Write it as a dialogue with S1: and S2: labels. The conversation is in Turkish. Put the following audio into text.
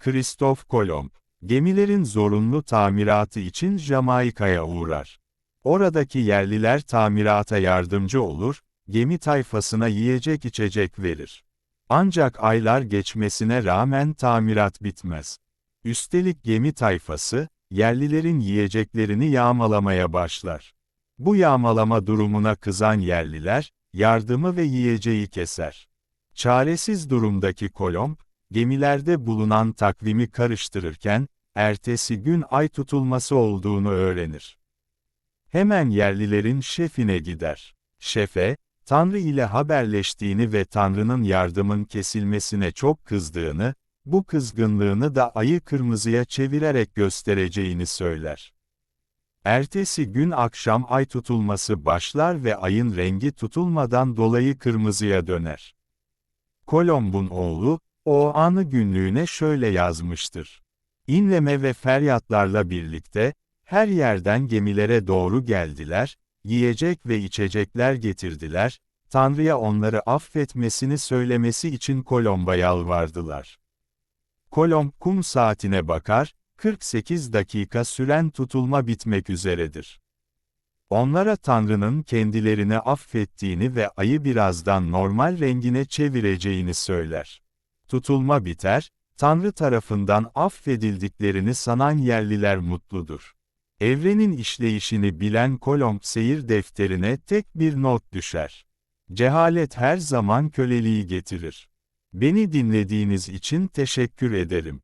S1: Kristof Kolomb, gemilerin zorunlu tamiratı için Jamaika'ya uğrar. Oradaki yerliler tamirata yardımcı olur, gemi tayfasına yiyecek içecek verir. Ancak aylar geçmesine rağmen tamirat bitmez. Üstelik gemi tayfası, yerlilerin yiyeceklerini yağmalamaya başlar. Bu yağmalama durumuna kızan yerliler, yardımı ve yiyeceği keser. Çaresiz durumdaki Kolomb, gemilerde bulunan takvimi karıştırırken, ertesi gün ay tutulması olduğunu öğrenir. Hemen yerlilerin şefine gider. Şefe, Tanrı ile haberleştiğini ve Tanrı'nın yardımın kesilmesine çok kızdığını, bu kızgınlığını da ayı kırmızıya çevirerek göstereceğini söyler. Ertesi gün akşam ay tutulması başlar ve ayın rengi tutulmadan dolayı kırmızıya döner. Kolomb'un oğlu, o anı günlüğüne şöyle yazmıştır. İnleme ve feryatlarla birlikte, her yerden gemilere doğru geldiler, yiyecek ve içecekler getirdiler, Tanrı'ya onları affetmesini söylemesi için Kolomb'a yalvardılar. Kolomb kum saatine bakar, 48 dakika süren tutulma bitmek üzeredir. Onlara Tanrı'nın kendilerini affettiğini ve ayı birazdan normal rengine çevireceğini söyler. Tutulma biter, Tanrı tarafından affedildiklerini sanan yerliler mutludur. Evrenin işleyişini bilen Kolomb seyir defterine tek bir not düşer. Cehalet her zaman köleliği getirir. Beni dinlediğiniz için teşekkür ederim.